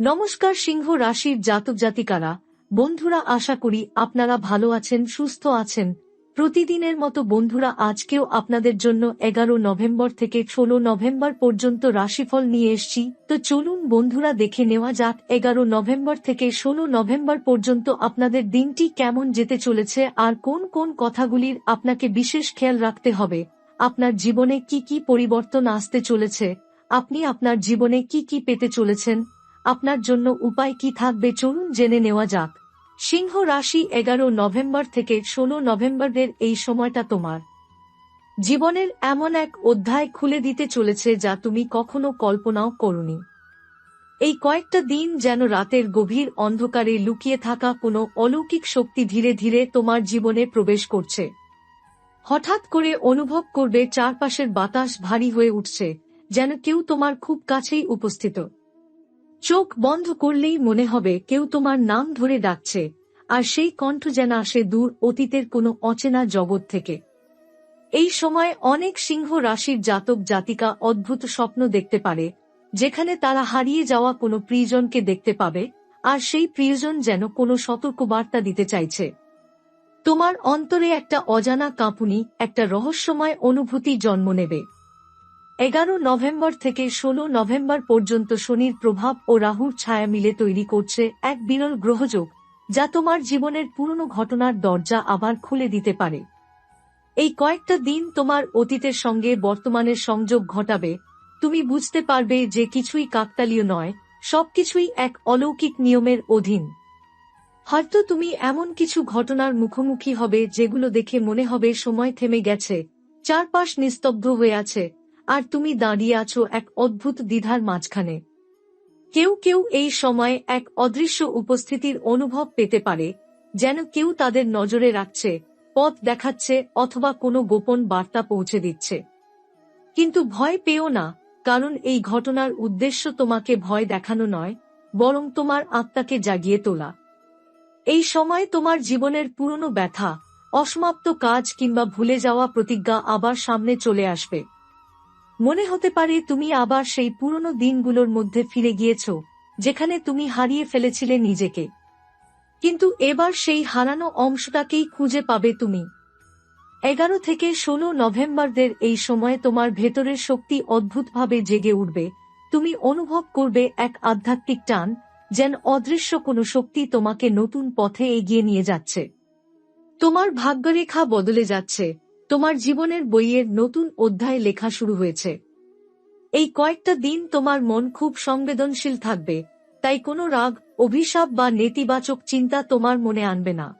নমস্কার সিংহ রাশির জাতক জাতিকারা। বন্ধুরা, আশা করি আপনারা ভালো আছেন, সুস্থ আছেন। প্রতিদিনের মতো বন্ধুরা, আজকেও আপনাদের জন্য এগারো নভেম্বর থেকে ষোলো নভেম্বর পর্যন্ত রাশিফল নিয়ে এসছি। তো চলুন বন্ধুরা, দেখে নেওয়া যাক এগারো নভেম্বর থেকে ষোলো নভেম্বর পর্যন্ত আপনাদের দিনটি কেমন যেতে চলেছে আর কোন কোন কথাগুলির আপনাকে বিশেষ খেয়াল রাখতে হবে। আপনার জীবনে কি কি পরিবর্তন আসতে চলেছে? আপনি আপনার জীবনে কি কি পেতে চলেছেন? আপনার জন্য উপায় কি থাকবে চলুন জেনে নেওয়া যাক। সিংহ রাশি এগারো নভেম্বর থেকে ষোলো নভেম্বরের এই সময়টা তোমার। জীবনের এমন এক অধ্যায় খুলে দিতে চলেছে যা তুমি কখনো কল্পনাও করনি। এই কয়েকটা দিন যেন রাতের গভীর অন্ধকারে লুকিয়ে থাকা কোনো অলৌকিক শক্তি ধীরে ধীরে তোমার জীবনে প্রবেশ করছে। হঠাৎ করে অনুভব করবে চারপাশের বাতাস ভারী হয়ে উঠছে, যেন কেউ তোমার খুব কাছেই উপস্থিত। চোখ বন্ধ করলেই মনে হবে কেউ তোমার নাম ধরে ডাকছে, আর সেই কণ্ঠ যেন আসে দূর অতীতের কোনো অচেনা জগৎ থেকে। এই সময় অনেক সিংহ রাশির জাতক জাতিকা অদ্ভুত স্বপ্ন দেখতে পারে, যেখানে তারা হারিয়ে যাওয়া কোনো প্রিয়জনকে দেখতে পাবে, আর সেই প্রিয়জন যেন কোনো সতর্কবার্তা দিতে চাইছে। তোমার অন্তরে একটা অজানা কাঁপুনি, একটা রহস্যময় অনুভূতি জন্ম নেবে। এগারো নভেম্বর থেকে ষোলো নভেম্বর পর্যন্ত শনির প্রভাব ও রাহুর ছায়া মিলে তৈরি করছে এক বিরল গ্রহযোগ, যা তোমার জীবনের পুরনো ঘটনার দরজা আবার খুলে দিতে পারে। এই কয়েকটা দিন তোমার অতীতের সঙ্গে বর্তমানের সংযোগ ঘটাবে। তুমি বুঝতে পারবে যে কিছুই কাকতালীয় নয়, সবকিছুই এক অলৌকিক নিয়মের অধীন। হয়তো তুমি এমন কিছু ঘটনার মুখোমুখি হবে যেগুলো দেখে মনে হবে সময় থেমে গেছে, চারপাশ নিস্তব্ধ হয়ে আছে। আর তুমি দাঁড়িয়ে আছো এক অদ্ভুত দ্বিধার মাঝখানে। কেউ কেউ এই সময়ে এক অদৃশ্য উপস্থিতির অনুভব পেতে পারে, যেন কেউ তাদের নজরে রাখছে, পথ দেখাচ্ছে অথবা কোনো গোপন বার্তা পৌঁছে দিচ্ছে। কিন্তু ভয় পেও না, কারণ এই ঘটনার উদ্দেশ্য তোমাকে ভয় দেখানো নয়, বরং তোমার আত্মাকে জাগিয়ে তোলা। এই সময় তোমার জীবনের পুরনো ব্যথা, অসমাপ্ত কাজ কিংবা ভুলে যাওয়া প্রতিজ্ঞা আবার সামনে চলে আসবে। মনে হতে পারে তুমি আবার সেই পুরনো দিনগুলোর মধ্যে ফিরে গিয়েছ, যেখানে তুমি হারিয়ে ফেলেছিলে নিজেকে। কিন্তু এবার সেই হারানো অংশটাকেই খুঁজে পাবে তুমি। এগারো থেকে ষোলো নভেম্বরদের এই সময়ে তোমার ভেতরের শক্তি অদ্ভুতভাবে জেগে উঠবে। তুমি অনুভব করবে এক আধ্যাত্মিক টান, যেন অদৃশ্য কোনো শক্তি তোমাকে নতুন পথে এগিয়ে নিয়ে যাচ্ছে। তোমার ভাগ্যরেখা বদলে যাচ্ছে। তোমার জীবনের বইয়ের নতুন অধ্যায় লেখা শুরু হয়েছে। এই কয়েকটা দিন তোমার মন খুব সংবেদনশীল থাকবে, তাই কোনো রাগ, অভিশাপ বা নেতিবাচক চিন্তা তোমার মনে আনবে না।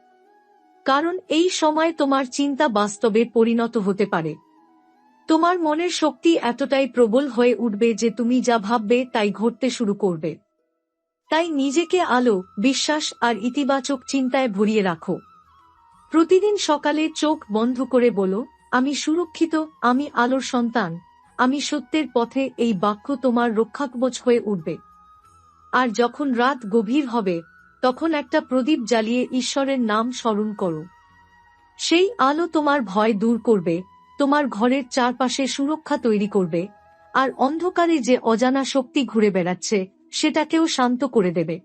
কারণ এই সময় তোমার চিন্তা বাস্তবে পরিণত হতে পারে। তোমার মনের শক্তি এতটাই প্রবল হয়ে উঠবে যে তুমি যা ভাববে তাই ঘটতে শুরু করবে। তাই নিজেকে আলো, বিশ্বাস আর ইতিবাচক চিন্তায় ভরিয়ে রাখো। প্রতিদিন সকালে চোখ বন্ধ করে বলো, আমি সুরক্ষিত, আমি আলোর সন্তান, আমি সত্যের পথে এই বাক্য তোমার রক্ষাকবচ হয়ে উঠবে। আর যখন রাত গভীর হবে, তখন একটা প্রদীপ জ্বালিয়ে ঈশ্বরের নাম স্মরণ করো। সেই আলো তোমার ভয় দূর করবে, তোমার ঘরের চারপাশে সুরক্ষা তৈরি করবে, আর অন্ধকারে যে অজানা শক্তি ঘুরে বেড়াচ্ছে, সেটাকেও শান্ত করে দেবে।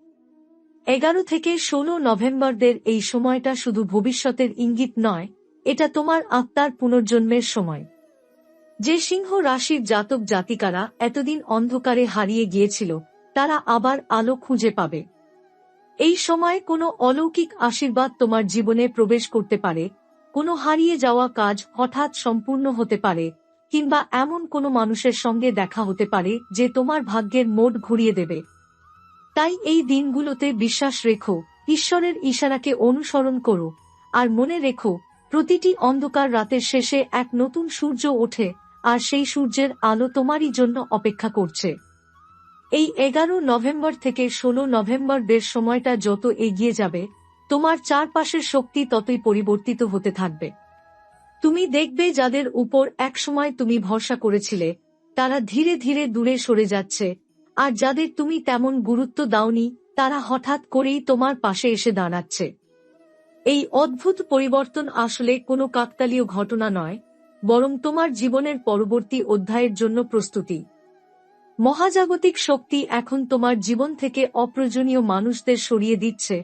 এগারো থেকে ষোলো নভেম্বরদের এই সময়টা শুধু ভবিষ্যতের ইঙ্গিত নয়, এটা তোমার আত্মার পুনর্জন্মের সময়। যে সিংহ রাশির জাতক জাতিকারা এতদিন অন্ধকারে হারিয়ে গিয়েছিল, তারা আবার আলো খুঁজে পাবে। এই সময় কোনো অলৌকিক আশীর্বাদ তোমার জীবনে প্রবেশ করতে পারে, কোনো হারিয়ে যাওয়া কাজ হঠাৎ সম্পূর্ণ হতে পারে, কিংবা এমন কোনো মানুষের সঙ্গে দেখা হতে পারে যে তোমার ভাগ্যের মোড ঘুরিয়ে দেবে। তাই এই দিনগুলোতে বিশ্বাস রেখো, ঈশ্বরের ইশারাকে অনুসরণ করো, আর মনে রেখো, প্রতিটি অন্ধকার রাতের শেষে এক নতুন সূর্য ওঠে, আর সেই সূর্যের আলো তোমারই জন্য অপেক্ষা করছে। এই এগারো নভেম্বর থেকে ষোলো নভেম্বরদের সময়টা যত এগিয়ে যাবে, তোমার চারপাশের শক্তি ততই পরিবর্তিত হতে থাকবে। তুমি দেখবে যাদের উপর একসময় তুমি ভরসা করেছিলে, তারা ধীরে ধীরে দূরে সরে যাচ্ছে আর যাদের তুমি তেমন গুরুত্ব দাওনি, তারা হঠাৎ করেই তোমার পাশে এসে দাঁড়াচ্ছে। এই অদ্ভুত পরিবর্তন আসলে কোনো কাকতালীয় ঘটনা নয়, বরং তোমার জীবনের পরবর্তী অধ্যায়ের জন্য প্রস্তুতি। মহাজাগতিক শক্তি এখন তোমার জীবন থেকে অপ্রয়োজনীয় মানুষদের সরিয়ে দিচ্ছে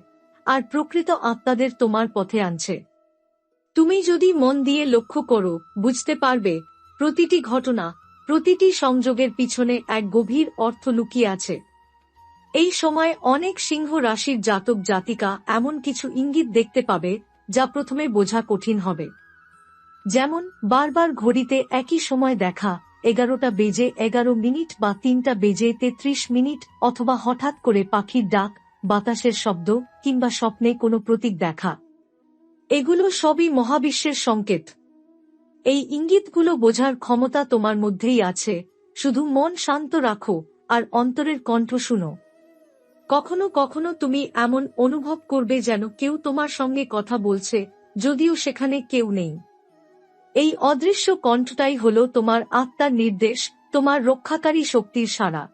আর প্রকৃত আত্মাদের তোমার পথে আনছে। তুমি যদি মন দিয়ে লক্ষ্য করো, বুঝতে পারবে, প্রতিটি ঘটনা প্রতিটি সংযোগের পিছনে এক গভীর অর্থ লুকিয়ে আছে। এই সময় অনেক সিংহ রাশির জাতক জাতিকা এমন কিছু ইঙ্গিত দেখতে পাবে, যা প্রথমে বোঝা কঠিন হবে। যেমন, বারবার ঘড়িতে একই সময় দেখা, এগারোটা বেজে এগারো মিনিট বা তিনটা বেজে তেত্রিশ মিনিট, অথবা হঠাৎ করে পাখির ডাক, বাতাসের শব্দ, কিংবা স্বপ্নে কোনো প্রতীক দেখা। এগুলো সবই মহাবিশ্বের সংকেত। এই ইঙ্গিতগুলো বোঝার ক্ষমতা তোমার মধ্যেই আছে। শুধু মন শান্ত রাখো, আর অন্তরের কণ্ঠ শুনো। কখনো কখনো তুমি এমন অনুভব করবে যেন কেউ তোমার সঙ্গে কথা বলছে, যদিও সেখানে কেউ নেই। এই অদৃশ্য কণ্ঠটাই হল তোমার আত্মার নির্দেশ, তোমার রক্ষাকারী শক্তির সারা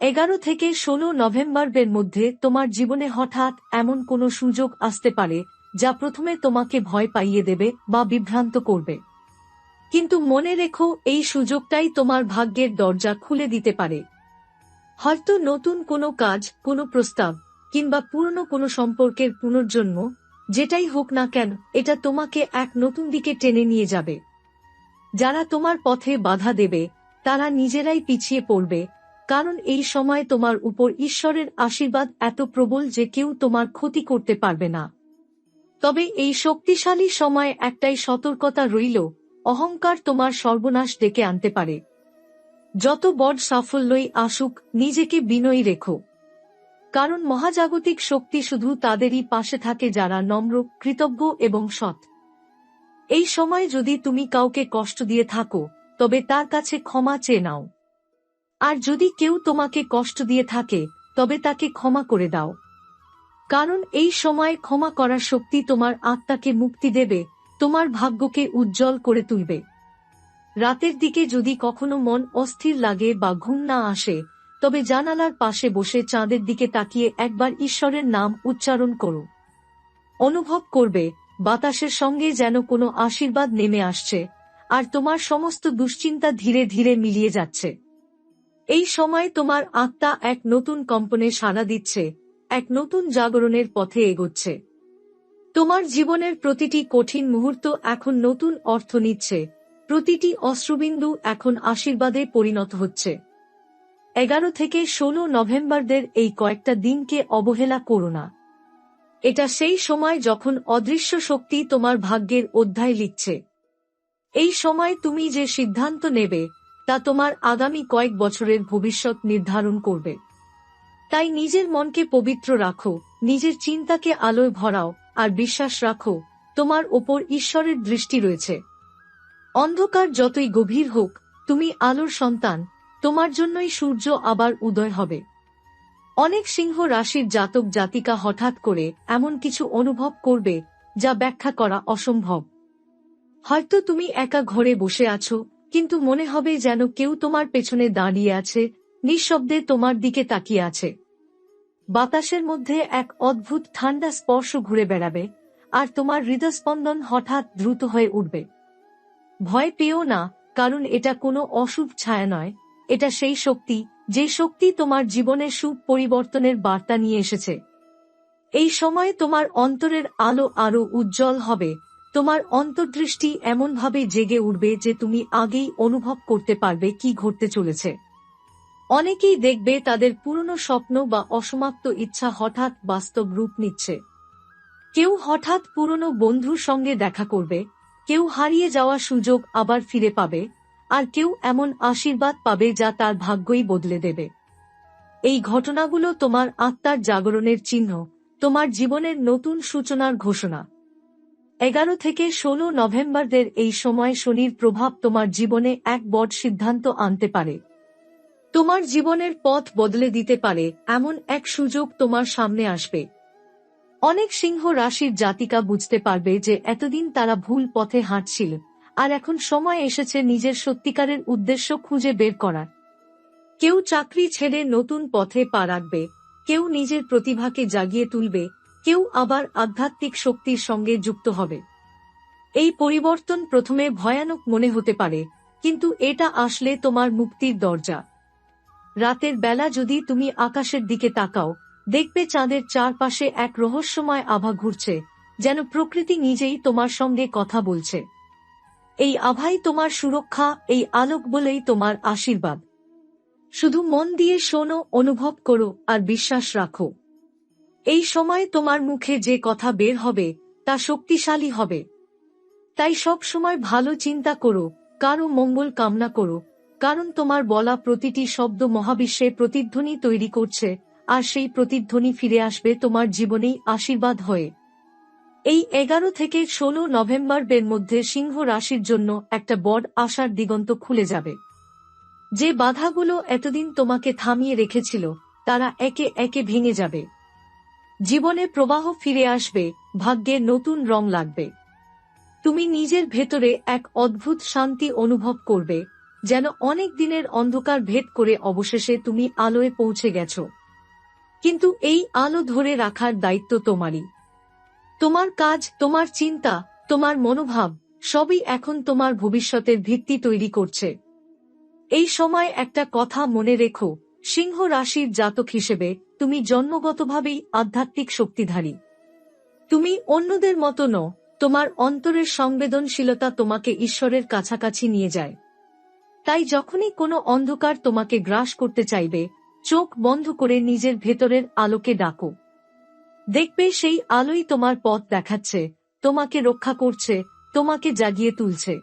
এগারো থেকে ষোলো নভেম্বরের মধ্যে তোমার জীবনে হঠাৎ এমন কোনো সুযোগ আসতে পারে, যা প্রথমে তোমাকে ভয় পাইয়ে দেবে বা বিভ্রান্ত করবে। কিন্তু মনে রেখো, এই সুযোগটাই তোমার ভাগ্যের দরজা খুলে দিতে পারে। হয়তো নতুন কোনো কাজ, কোনো প্রস্তাব, কিংবা পুরনো কোনো সম্পর্কের পুনর্জন্ম, যেটাই হোক না কেন, এটা তোমাকে এক নতুন দিকে টেনে নিয়ে যাবে। যারা তোমার পথে বাধা দেবে, তারা নিজেরাই পিছিয়ে পড়বে, কারণ এই সময় তোমার উপর ঈশ্বরের আশীর্বাদ এত প্রবল যে কেউ তোমার ক্ষতি করতে পারবে না। তবে এই শক্তিশালী সময় একটাই সতর্কতা রইল অহংকার তোমার সর্বনাশ ডেকে আনতে পারে। যত বড় সাফল্যই আসুক, নিজেকে বিনয়ী রেখো। কারণ মহাজাগতিক শক্তি শুধু তাদেরই পাশে থাকে যারা নম্র, কৃতজ্ঞ এবং সৎ। এই সময় যদি তুমি কাউকে কষ্ট দিয়ে থাকো, তবে তার কাছে ক্ষমা চেয়ে নাও। আর যদি কেউ তোমাকে কষ্ট দিয়ে থাকে, তবে তাকে ক্ষমা করে দাও। কারণ এই সময় ক্ষমা করার শক্তি তোমার আত্মাকে মুক্তি দেবে তোমার ভাগ্যকে উজ্জ্বল করে তুলবে। রাতের দিকে যদি কখনো মন অস্থির লাগে বা ঘুম না আসে, তবে জানালার পাশে বসে চাঁদের দিকে তাকিয়ে একবার ঈশ্বরের নাম উচ্চারণ করো। অনুভব করবে, বাতাসের সঙ্গে যেন কোনো আশীর্বাদ নেমে আসছে, আর তোমার সমস্ত দুশ্চিন্তা ধীরে ধীরে মিলিয়ে যাচ্ছে। এই সময় তোমার আত্মা এক নতুন কম্পনে সাড়া দিচ্ছে, এক নতুন জাগরণের পথে এগোচ্ছে। তোমার জীবনের প্রতিটি কঠিন মুহূর্ত এখন নতুন অর্থ নিচ্ছে। প্রতিটি অশ্রুবিন্দু এখন আশীর্বাদে পরিণত হচ্ছে। এগারো থেকে ষোলো নভেম্বরদের এই কয়েকটা দিনকে অবহেলা করো না। এটা সেই সময় যখন অদৃশ্য শক্তি তোমার ভাগ্যের অধ্যায় লিখছে। এই সময় তুমি যে সিদ্ধান্ত নেবে, তা তোমার আগামী কয়েক বছরের ভবিষ্যৎ নির্ধারণ করবে। তাই নিজের মনকে পবিত্র রাখো, নিজের চিন্তাকে আলোয় ভরাও আর বিশ্বাস রাখো, তোমার ওপর ঈশ্বরের দৃষ্টি রয়েছে। অন্ধকার যতই গভীর হোক, তুমি আলোর সন্তান, তোমার জন্যই সূর্য আবার উদয় হবে। অনেক সিংহ রাশির জাতক জাতিকা হঠাৎ করে এমন কিছু অনুভব করবে, যা ব্যাখ্যা করা অসম্ভব। হয়তো তুমি একা ঘরে বসে আছো, কিন্তু মনে হবে যেন কেউ তোমার পেছনে দাঁড়িয়ে আছে, নিঃশব্দে তোমার দিকে তাকিয়ে আছে। বাতাসের মধ্যে এক অদ্ভুত ঠান্ডা স্পর্শ ঘুরে বেড়াবে, আর তোমার হৃদস্পন্দন হঠাৎ দ্রুত হয়ে উঠবে। ভয় পেও না, কারণ এটা কোনো অশুভ ছায়া নয়, এটা সেই শক্তি, যে শক্তি তোমার জীবনের সুখ পরিবর্তনের বার্তা নিয়ে এসেছে। এই সময় তোমার অন্তরের আলো আরও উজ্জ্বল হবে, তোমার অন্তর্দৃষ্টি এমনভাবে জেগে উঠবে যে তুমি আগেই অনুভব করতে পারবে কি ঘটতে চলেছে। অনেকেই দেখবে তাদের পুরনো স্বপ্ন বা অসমাপ্ত ইচ্ছা হঠাৎ বাস্তব রূপ নিচ্ছে। কেউ হঠাৎ পুরনো বন্ধুর সঙ্গে দেখা করবে, কেউ হারিয়ে যাওয়া সুযোগ আবার ফিরে পাবে, আর কেউ এমন আশীর্বাদ পাবে যা তার ভাগ্যই বদলে দেবে। এই ঘটনাগুলো তোমার আত্মার জাগরণের চিহ্ন, তোমার জীবনের নতুন সূচনার ঘোষণা। এগারো থেকে ষোলো নভেম্বরদের এই সময় শনির প্রভাব তোমার জীবনে এক বড় সিদ্ধান্ত আনতে পারে। তোমার জীবনের পথ বদলে দিতে পারে, এমন এক সুযোগ তোমার সামনে আসবে। অনেক সিংহ রাশির জাতিকা বুঝতে পারবে যে এতদিন তারা ভুল পথে হাঁটছিল, আর এখন সময় এসেছে নিজের সত্যিকারের উদ্দেশ্য খুঁজে বের করার। কেউ চাকরি ছেড়ে নতুন পথে পা রাখবে, কেউ নিজের প্রতিভাকে জাগিয়ে তুলবে, কেউ আবার আধ্যাত্মিক শক্তির সঙ্গে যুক্ত হবে। এই পরিবর্তন প্রথমে ভয়ানক মনে হতে পারে, কিন্তু এটা আসলে তোমার মুক্তির দরজা। রাতের বেলা যদি তুমি আকাশের দিকে তাকাও, দেখবে চাঁদের চারপাশে এক রহস্যময় আভা ঘুরছে, যেন প্রকৃতি নিজেই তোমার সঙ্গে কথা বলছে। এই আভাই তোমার সুরক্ষা, এই আলোক বলেই তোমার আশীর্বাদ। শুধু মন দিয়ে শোনো, অনুভব করো, আর বিশ্বাস রাখো। এই সময় তোমার মুখে যে কথা বের হবে, তা শক্তিশালী হবে। তাই সব সময় ভালো চিন্তা করো, কারও মঙ্গল কামনা করো কারণ তোমার বলা প্রতিটি শব্দ মহাবিশ্বে প্রতিধ্বনি তৈরি করছে, আর সেই প্রতিধ্বনি ফিরে আসবে তোমার জীবনেই আশীর্বাদ হয়ে। এই এগারো থেকে ষোলো নভেম্বরের মধ্যে সিংহ রাশির জন্য একটা বড় আশার দিগন্ত খুলে যাবে। যে বাধাগুলো এতদিন তোমাকে থামিয়ে রেখেছিল, তারা একে একে ভেঙে যাবে। জীবনে প্রবাহ ফিরে আসবে, ভাগ্যে নতুন রং লাগবে। তুমি নিজের ভেতরে এক অদ্ভুত শান্তি অনুভব করবে যেন অনেক দিনের অন্ধকার ভেদ করে অবশেষে তুমি আলোয় পৌঁছে গেছ। কিন্তু এই আলো ধরে রাখার দায়িত্ব তোমারই। তোমার কাজ, তোমার চিন্তা, তোমার মনোভাব, সবই এখন তোমার ভবিষ্যতের ভিত্তি তৈরি করছে। এই সময় একটা কথা মনে রেখো, সিংহ রাশির জাতক হিসেবে তুমি জন্মগতভাবেই আধ্যাত্মিক শক্তিধারী। তুমি অন্যদের মতো ন তোমার অন্তরের সংবেদনশীলতা তোমাকে ঈশ্বরের কাছাকাছি নিয়ে যায়। তাই যখনই কোনো অন্ধকার তোমাকে গ্রাস করতে চাইবে, চোখ বন্ধ করে নিজের ভেতরের আলোকে ডাকো। দেখবে সেই আলোই তোমার পথ দেখাচ্ছে, তোমাকে রক্ষা করছে, তোমাকে জাগিয়ে তুলছে।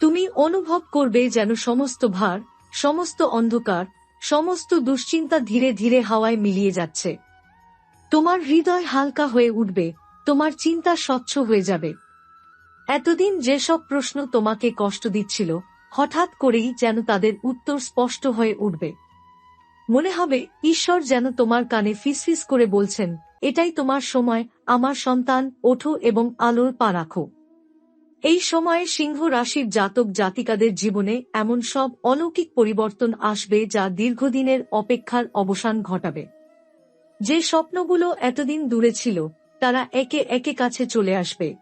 তুমি অনুভব করবে যেন সমস্ত ভার, সমস্ত অন্ধকার, সমস্ত দুশ্চিন্তা ধীরে ধীরে হাওয়ায় মিলিয়ে যাচ্ছে। তোমার হৃদয় হালকা হয়ে উঠবে, তোমার চিন্তা স্বচ্ছ হয়ে যাবে। এতদিন যেসব প্রশ্ন তোমাকে কষ্ট দিচ্ছিল হঠাৎ করেই যেন তাদের উত্তর স্পষ্ট হয়ে উঠবে। মনে হবে, ঈশ্বর যেন তোমার কানে ফিসফিস করে বলছেন, এটাই তোমার সময়, আমার সন্তান, ওঠো এবং আলোর পা রাখো। এই সময়ে সিংহ রাশির জাতক জাতিকাদের জীবনে এমন সব অলৌকিক পরিবর্তন আসবে যা দীর্ঘদিনের অপেক্ষার অবসান ঘটাবে। যে স্বপ্নগুলো এতদিন দূরে ছিল, তারা একে একে কাছে চলে আসবে।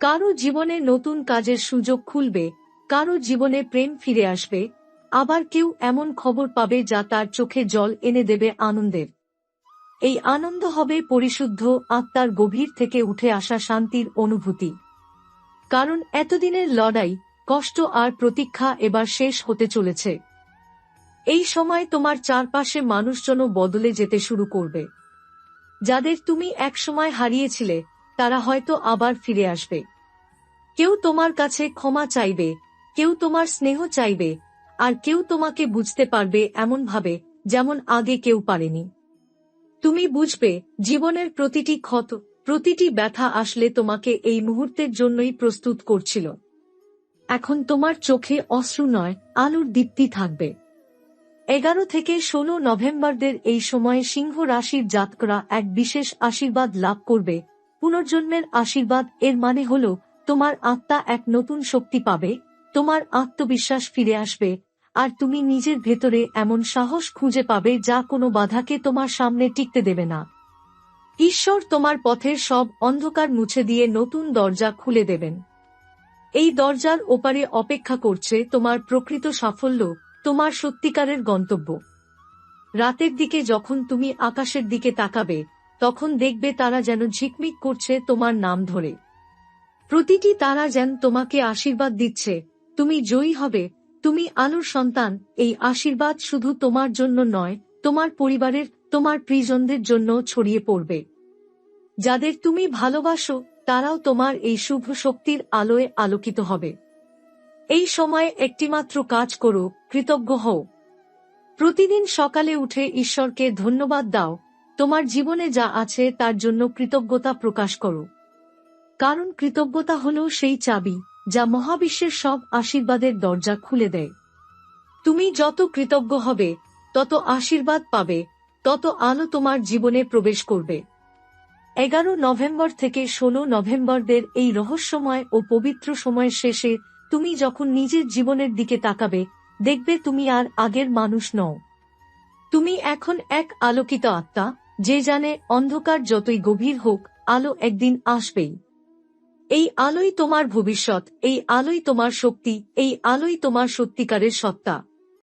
কারও জীবনে নতুন কাজের সুযোগ খুলবে কারও জীবনে প্রেম ফিরে আসবে, আবার কেউ এমন খবর পাবে যা তার চোখে জল এনে দেবে আনন্দের। এই আনন্দ হবে পরিশুদ্ধ আত্মার গভীর থেকে উঠে আসা শান্তির অনুভূতি। কারণ এতদিনের লড়াই, কষ্ট আর প্রতীক্ষা এবার শেষ হতে চলেছে। এই সময় তোমার চারপাশে মানুষজনও বদলে যেতে শুরু করবে। যাদের তুমি একসময় হারিয়েছিলে, তারা হয়তো আবার ফিরে আসবে। কেউ তোমার কাছে ক্ষমা চাইবে কেউ তোমার স্নেহ চাইবে, আর কেউ তোমাকে বুঝতে পারবে এমনভাবে যেমন আগে কেউ পারেনি। তুমি বুঝবে, জীবনের প্রতিটি ক্ষত, প্রতিটি ব্যথা আসলে তোমাকে এই মুহূর্তের জন্যই প্রস্তুত করছিল। এখন তোমার চোখে অশ্রু নয়, আলুর দীপ্তি থাকবে। এগারো থেকে ষোলো নভেম্বরদের এই সময়ে সিংহ রাশির জাতকরা এক বিশেষ আশীর্বাদ লাভ করবে। পুনর্জন্মের আশীর্বাদ এর মানে হল, তোমার আত্মা এক নতুন শক্তি পাবে। তোমার আত্মবিশ্বাস ফিরে আসবে, আর তুমি নিজের ভেতরে এমন সাহস খুঁজে পাবে যা কোনো বাধাকে তোমার সামনে টিকতে দেবে না। ঈশ্বর তোমার পথের সব অন্ধকার মুছে দিয়ে নতুন দরজা খুলে দেবেন। এই দরজার ওপারে অপেক্ষা করছে তোমার প্রকৃত সাফল্য, তোমার সত্যিকারের গন্তব্য। রাতের দিকে যখন তুমি আকাশের দিকে তাকাবে, তখন দেখবে তারা যেন ঝিকমিক করছে তোমার নাম ধরে। প্রতিটি তারা যেন তোমাকে আশীর্বাদ দিচ্ছে তুমি জয়ী হবে, তুমি আলোর সন্তান, এই আশীর্বাদ শুধু তোমার জন্য নয়, তোমার পরিবারের, তোমার প্রিজনদের জন্য ছড়িয়ে পড়বে। যাদের তুমি ভালোবাসো, তারাও তোমার এই শুভ শক্তির আলোয় আলোকিত হবে। এই সময় একটিমাত্র কাজ করো, কৃতজ্ঞ হও। প্রতিদিন সকালে উঠে ঈশ্বরকে ধন্যবাদ দাও। তোমার জীবনে যা আছে, তার জন্য কৃতজ্ঞতা প্রকাশ করো। কারণ কৃতজ্ঞতা হল সেই চাবি যা মহাবিশ্বের সব আশীর্বাদের দরজা খুলে দেয়। তুমি যত কৃতজ্ঞ হবে, তত আশীর্বাদ পাবে, তত আলো তোমার জীবনে প্রবেশ করবে। এগারো নভেম্বর থেকে ষোলো নভেম্বরদের এই রহস্যময় ও পবিত্র সময়ের শেষে তুমি যখন নিজের জীবনের দিকে তাকাবে, দেখবে তুমি আর আগের মানুষ নও। তুমি এখন এক আলোকিত আত্মা, যে জানে অন্ধকার যতই গভীর হোক, আলো একদিন আসবেই। এই আলোই তোমার ভবিষ্যৎ এই আলোই তোমার শক্তি এই আলোই তোমার সত্যিকারের সত্তা।